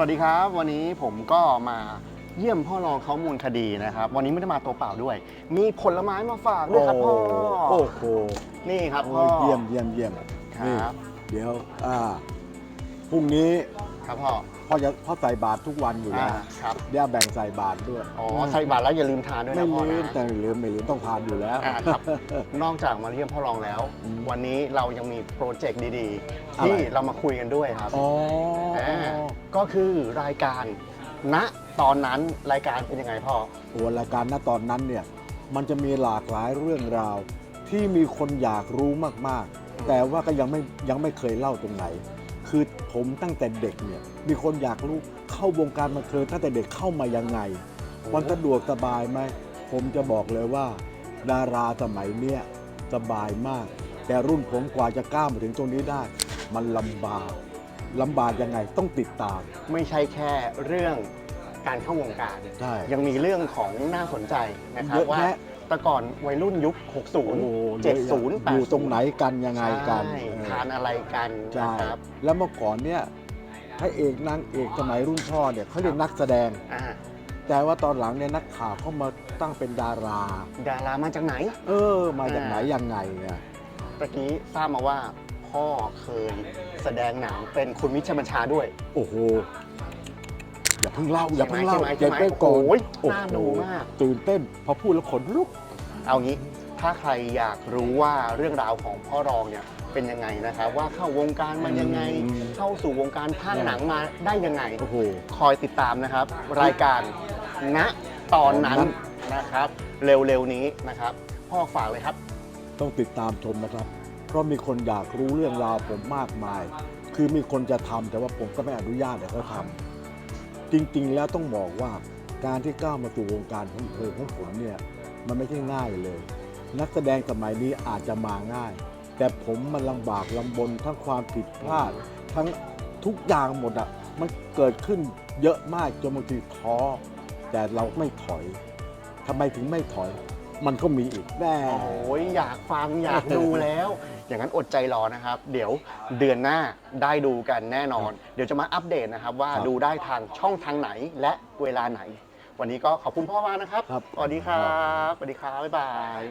วัสดีครับ วันนี้ผมก็มาเยี่ยมพ่อรองเขามูลคดีนะครับ วันนี้ไม่ได้มาตัวเปล่าด้วย มีผลไม้มาฝากด้วยครับพ่อโอ้โหนี่ครับโอ้พ่อยเยี่ยมเยี่ยมเยี่ยมครับนี่เดี๋ยวอ่าพรุ่งนี้ครับพ่อพ่อจะพ่อใส่บาตรทุกวันอยู่อ่าแล้วครับเดี๋ยวแบ่งใส่บาตรด้วยอ๋อใส่บาตรแล้วอย่าลืมทานด้วยไม่นะพ่อลืนะมแต่ไม่ลืมไม่ลืมต้องทานอยู่แล้วอ่าครับนอกจากมาเยี่ยมพ่อรองแล้วอืมวันนี้เรายังมีโปรเจกต์ดีๆอะไรที่เรามาคุยกันด้วยครับอ๋ออ่า ก็คือรายการณตอนนั้นรายการเป็นยังไงพ่อ โอ้รายการณตอนนั้นเนี่ยมันจะมีหลากหลายเรื่องราว ที่มีคนอยากรู้มากอืมๆแต่ว่าก็ยังไม่ยังไม่เคยเล่าตรงไหน คือผมตั้งแต่เด็กเนี่ยมีคนอยากรู้เข้าวงการบันเทิงตั้งแต่เด็กเข้ามายังไงมันสะดวกสบายไหมผมจะบอกเลยว่า ดาราสมัยเนี้ยสบายมาก แต่รุ่นผมกว่าจะก้าวมาถึงตรงนี้ได้ มันลำบาก ลำบากยังไงต้องติดตาม ไม่ใช่แค่เรื่องการเข้าวงการ ใช่ยังมีเรื่องของน่าสนใจนะครับเยอะว่าแยะ แต่ก่อนวัยรุ่นยุคโอ้โห60เยอะแยะ70 80อยู่ตรงไหนกันยังไงกันใช่เออทานอะไรกันใช่นะครับแล้วเมื่อก่อนเนี่ยพระเอกนางเอกสมัยรุ่นพ่อเนี่ยเขาเรียกนักแสดง อ่าแต่ว่าตอนหลังเนี่ยนักข่าวเข้ามาตั้งเป็นดารา ดารามาจากไหน เออ มาจากไหนอ่ายัยังไงเนี่ย ตะกี้ทราบมาว่า พ่อเคยแสดงหนังเป็นคุณมิชบัญชาด้วยโอ้โห อย่าเพิ่งเล่า อย่าเพิ่งเล่าใช่ไหมใช่เก็บไหมไว้ก่อนโอ้ยโอ้โหน่าดูมาก ตื่นเต้น พอพูดแล้วขนลุก เอางี้ถ้าใครอยากรู้ว่าเรื่องราวของพ่อรองเนี่ยเป็นยังไงนะครับ ว่าเข้าวงการมายังไง อืม เข้าสู่วงการภาคหนังมาได้ยังไง โอ้โห คอยติดตามนะครับ รายการณตอนนั้นตอนนั้น นะครับ เร็วๆนี้นะครับ พ่อฝากเลยครับ ต้องติดตามชมนะครับ เพราะมีคนอยากรู้เรื่องราวผมมากมาย คือมีคนจะทำแต่ว่าผมก็ไม่อนุญาตให้เขาทำจริงๆแล้วต้องบอกว่าการที่ก้าวมาสู่วงการของเพลงของผมเนี่ยมันไม่ใช่ง่ายเลย นักแสดงสมัยนี้อาจจะมาง่าย แต่ผมมันลำบากลำบนทั้งความผิดพลาด ทั้งทุกอย่างหมดอะมันเกิดขึ้นเยอะมากจนบางทีท้อแต่เราไม่ถอยทำไมถึงไม่ถอย มันก็มีอีกแน่ โอ้ยอยากฟังอยากดูแล้ว อย่างนั้นอดใจรอนะครับ เดี๋ยวเดือนหน้าได้ดูกันแน่นอน เดี๋ยวจะมาอัปเดตนะครับ ว่าครับดูได้ทางช่องทางไหนและเวลาไหน วันนี้ก็ขอบคุณพ่อมากนะครับครับ สวัสดีครับสวัสดีครับบ๊ายบาย